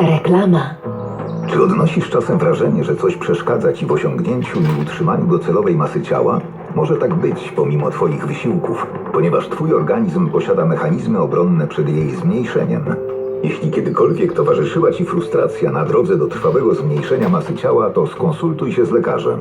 Reklama. Czy odnosisz czasem wrażenie, że coś przeszkadza ci w osiągnięciu i utrzymaniu docelowej masy ciała? Może tak być pomimo Twoich wysiłków, ponieważ Twój organizm posiada mechanizmy obronne przed jej zmniejszeniem. Jeśli kiedykolwiek towarzyszyła Ci frustracja na drodze do trwałego zmniejszenia masy ciała, to skonsultuj się z lekarzem.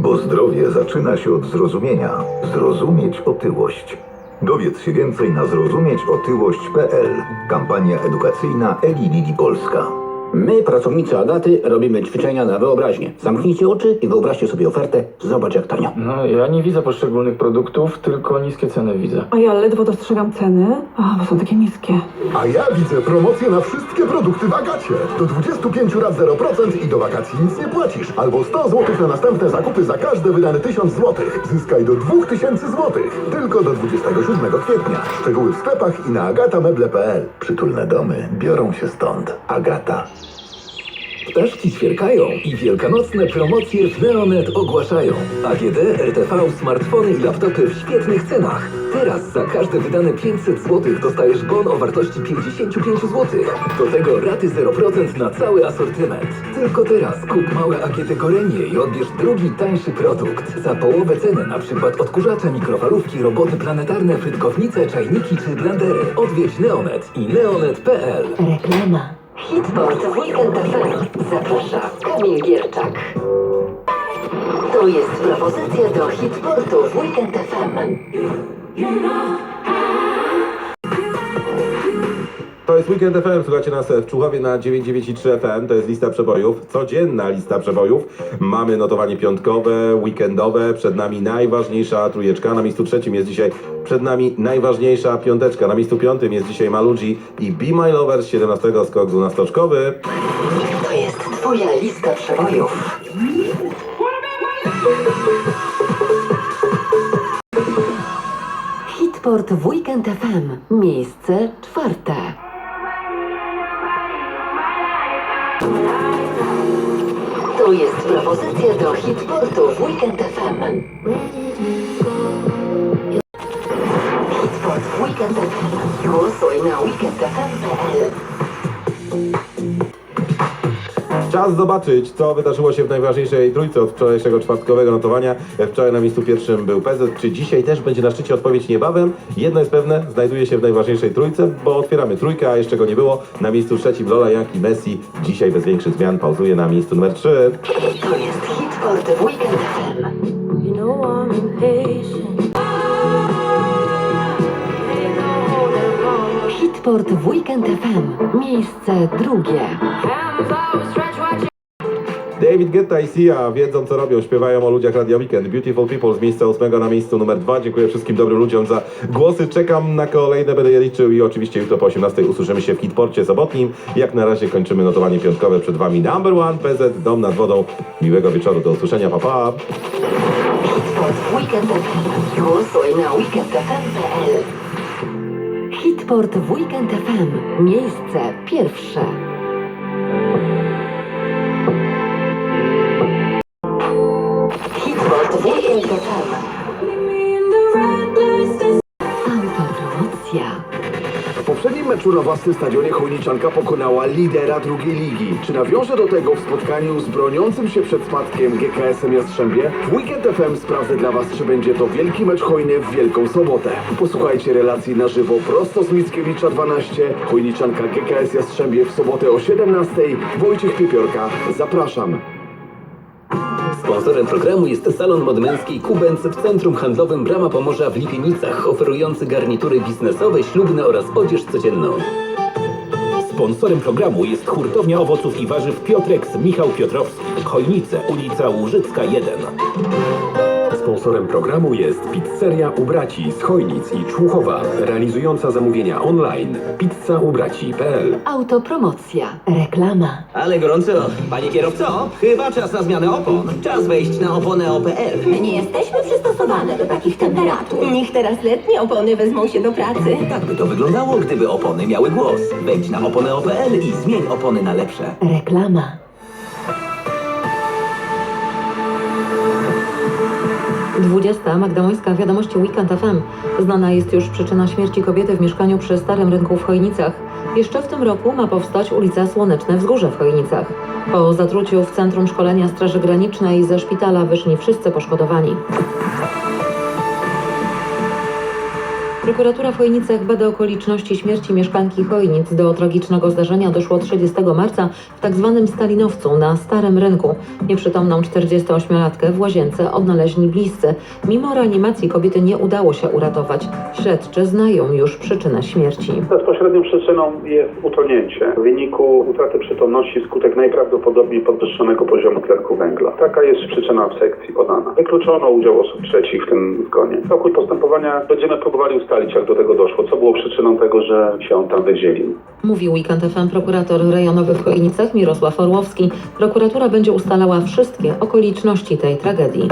Bo zdrowie zaczyna się od zrozumienia. Zrozumieć otyłość. Dowiedz się więcej na zrozumieciotyłość.pl. Kampania edukacyjna Eli Lili Polska. My, pracownicy Agaty, robimy ćwiczenia na wyobraźnię. Zamknijcie oczy i wyobraźcie sobie ofertę. Zobacz jak tanio. No, ja nie widzę poszczególnych produktów, tylko niskie ceny widzę. A ja ledwo dostrzegam ceny, a bo są takie niskie. A ja widzę promocje na wszystkie produkty w Agacie. Do 25 lat 0% i do wakacji nic nie płacisz. Albo 100 zł na następne zakupy za każde wydane 1000 zł. Zyskaj do 2000 zł. Tylko do 27 kwietnia. Szczegóły w sklepach i na agatameble.pl. Przytulne domy biorą się stąd. Agata. Ptaszki ćwierkają i wielkanocne promocje w Neonet ogłaszają. AGD, RTV, smartfony i laptopy w świetnych cenach. Teraz za każde wydane 500 zł dostajesz bon o wartości 55 zł. Do tego raty 0% na cały asortyment. Tylko teraz kup małe AGD Gorenie i odbierz drugi tańszy produkt. Za połowę ceny na przykład odkurzacze, mikrofalówki, roboty planetarne, frytkownice, czajniki czy blendery. Odwiedź Neonet i neonet.pl. Reklama. Hitport Weekend FM zaprasza Kamil Gierczak. To jest propozycja do Hitportu Weekend FM. To jest Weekend FM, słuchacie nas w Czuchowie na 993 FM, to jest lista przebojów, codzienna lista przebojów. Mamy notowanie piątkowe, weekendowe, przed nami najważniejsza trójeczka, na miejscu trzecim jest dzisiaj przed nami najważniejsza piąteczka, na miejscu piątym jest dzisiaj Maluji i Be My Lover z 17 skok 12-czkowy. To jest Twoja lista przebojów. Hitport Weekend FM. Miejsce czwarte. Jest propozycja do Hitportu w Weekend FM. Czas zobaczyć, co wydarzyło się w najważniejszej trójce od wczorajszego czwartkowego notowania. Wczoraj na miejscu pierwszym był PZ. Czy dzisiaj też będzie na szczycie odpowiedź niebawem? Jedno jest pewne, znajduje się w najważniejszej trójce, bo otwieramy trójkę, a jeszcze go nie było. Na miejscu trzecim Lola Young i Messi. Dzisiaj bez większych zmian pauzuje na miejscu numer 3. To jest Hitport w Weekend FM. Hitport w Weekend FM. Miejsce drugie. David Guetta i Sia wiedzą co robią, śpiewają o ludziach Radio Weekend. Beautiful People z miejsca ósmego na miejscu numer dwa. Dziękuję wszystkim dobrym ludziom za głosy. Czekam na kolejne, będę je liczył i oczywiście jutro po 18 usłyszymy się w Hitporcie sobotnim. Jak na razie kończymy notowanie piątkowe przed Wami. Number One, PZ, Dom nad wodą. Miłego wieczoru, do usłyszenia, pa pa! Hitport w Weekend FM. Miejsce pierwsze. Meczu na własnym stadionie Chojniczanka pokonała lidera drugiej ligi. Czy nawiąże do tego w spotkaniu z broniącym się przed spadkiem GKS-em Jastrzębie? W Weekend FM sprawdzę dla Was, czy będzie to wielki mecz hojny w Wielką Sobotę. Posłuchajcie relacji na żywo prosto z Mickiewicza 12. Chojniczanka GKS Jastrzębie w sobotę o 17. Wojciech Piepiorka. Zapraszam. Sponsorem programu jest salon mod męski Kubenc w centrum handlowym Brama Pomorza w Lipienicach, oferujący garnitury biznesowe, ślubne oraz odzież codzienną. Sponsorem programu jest hurtownia owoców i warzyw Piotreks Michał Piotrowski, Chojnice, ulica Łużycka 1. Sponsorem programu jest Pizzeria Ubraci z Chojnic i Człuchowa, realizująca zamówienia online. pizzaubraci.pl Autopromocja. Reklama. Ale gorąco. Panie kierowco, chyba czas na zmianę opon. Czas wejść na oponę OPL. My nie jesteśmy przystosowane do takich temperatur. Niech teraz letnie opony wezmą się do pracy. Tak by to wyglądało, gdyby opony miały głos. Wejdź na opony.pl i zmień opony na lepsze. Reklama. Dwudziesta Magdałońska Wiadomości Weekend FM. Znana jest już przyczyna śmierci kobiety w mieszkaniu przy Starym Rynku w Chojnicach. Jeszcze w tym roku ma powstać ulica Słoneczne Wzgórze w Chojnicach. Po zatruciu w Centrum Szkolenia Straży Granicznej ze szpitala wyszli wszyscy poszkodowani. Prokuratura w Chojnicach bada okoliczności śmierci mieszkanki Chojnic. Do tragicznego zdarzenia doszło 30 marca w tzw. Stalinowcu na Starym Rynku. Nieprzytomną 48-latkę w łazience odnaleźli bliscy. Mimo reanimacji kobiety nie udało się uratować. Śledczy znają już przyczynę śmierci. Bezpośrednią przyczyną jest utonięcie w wyniku utraty przytomności skutek najprawdopodobniej podwyższonego poziomu tlenku węgla. Taka jest przyczyna w sekcji podana. Wykluczono udział osób trzecich w tym zgonie. W toku postępowania będziemy próbowali ustalić, jak do tego doszło, co było przyczyną tego, że się on tam wydzielił. Mówił Weekend FM prokurator rejonowy w Chojnicach Mirosław Orłowski. Prokuratura będzie ustalała wszystkie okoliczności tej tragedii.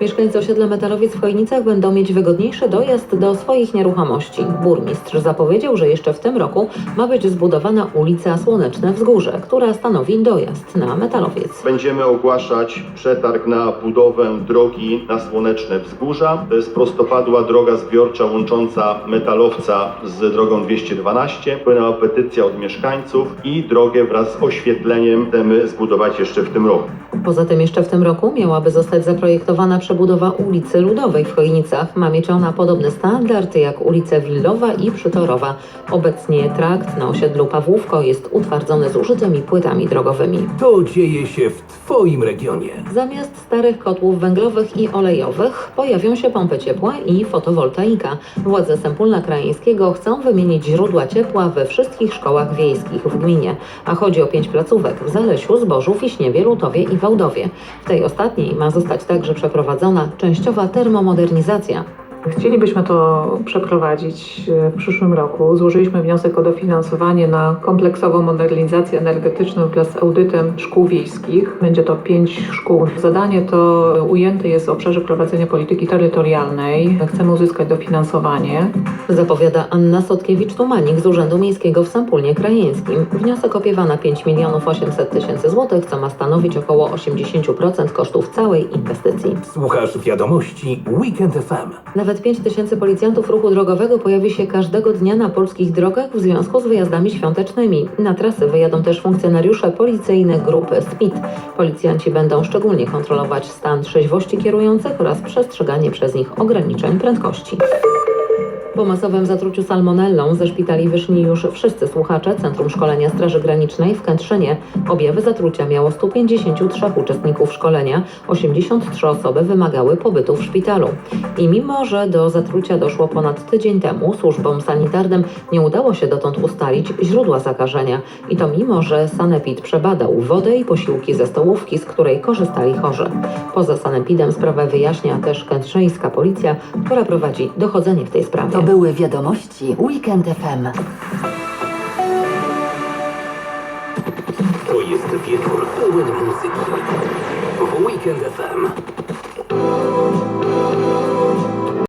Mieszkańcy osiedla Metalowiec w Chojnicach będą mieć wygodniejszy dojazd do swoich nieruchomości. Burmistrz zapowiedział, że jeszcze w tym roku ma być zbudowana ulica Słoneczne Wzgórze, która stanowi dojazd na Metalowiec. Będziemy ogłaszać przetarg na budowę drogi na Słoneczne Wzgórza. To jest prostopadła droga zbiorcza łącząca Metalowca z drogą 212. Płynęła petycja od mieszkańców i drogę wraz z oświetleniem chcemy zbudować jeszcze w tym roku. Poza tym jeszcze w tym roku miałaby zostać zaprojektowana przebudowa ulicy Ludowej w Chojnicach. Ma mieć ona podobny standard jak ulice Willowa i Przytorowa. Obecnie trakt na osiedlu Pawłówko jest utwardzony zużytymi płytami drogowymi. To dzieje się w Twoim regionie. Zamiast starych kotłów węglowych i olejowych pojawią się pompy ciepła i fotowoltaika. Władze Sępólna Krajeńskiego chcą wymienić źródła ciepła we wszystkich szkołach wiejskich w gminie, a chodzi o pięć placówek w Zalesiu, Zbożu, Wiśniewie, Lutowie i Wałdowie. W tej ostatniej ma zostać także przeprowadzona częściowa termomodernizacja. Chcielibyśmy to przeprowadzić e, w przyszłym roku. Złożyliśmy wniosek o dofinansowanie na kompleksową modernizację energetyczną wraz z audytem szkół wiejskich. Będzie to pięć szkół. Zadanie to ujęte jest w obszarze prowadzenia polityki terytorialnej. Chcemy uzyskać dofinansowanie. Zapowiada Anna Sotkiewicz-Tumanik z Urzędu Miejskiego w Sępólnie Krajeńskim. Wniosek opiewa na 5 milionów 800 tysięcy złotych, co ma stanowić około 80% kosztów całej inwestycji. Słuchasz wiadomości Weekend FM. Nawet 5 tysięcy policjantów ruchu drogowego pojawi się każdego dnia na polskich drogach w związku z wyjazdami świątecznymi. Na trasy wyjadą też funkcjonariusze policyjnej grupy SPID. Policjanci będą szczególnie kontrolować stan trzeźwości kierujących oraz przestrzeganie przez nich ograniczeń prędkości. Po masowym zatruciu salmonellą ze szpitali wyszli już wszyscy słuchacze Centrum Szkolenia Straży Granicznej w Kętrzynie. Objawy zatrucia miało 153 uczestników szkolenia, 83 osoby wymagały pobytu w szpitalu. I mimo, że do zatrucia doszło ponad tydzień temu, służbom sanitarnym nie udało się dotąd ustalić źródła zakażenia. I to mimo, że Sanepid przebadał wodę i posiłki ze stołówki, z której korzystali chorzy. Poza Sanepidem sprawę wyjaśnia też kętrzyńska policja, która prowadzi dochodzenie w tej sprawie. Były wiadomości Weekend FM. To jest wieczór pełen muzyki. W Weekend FM.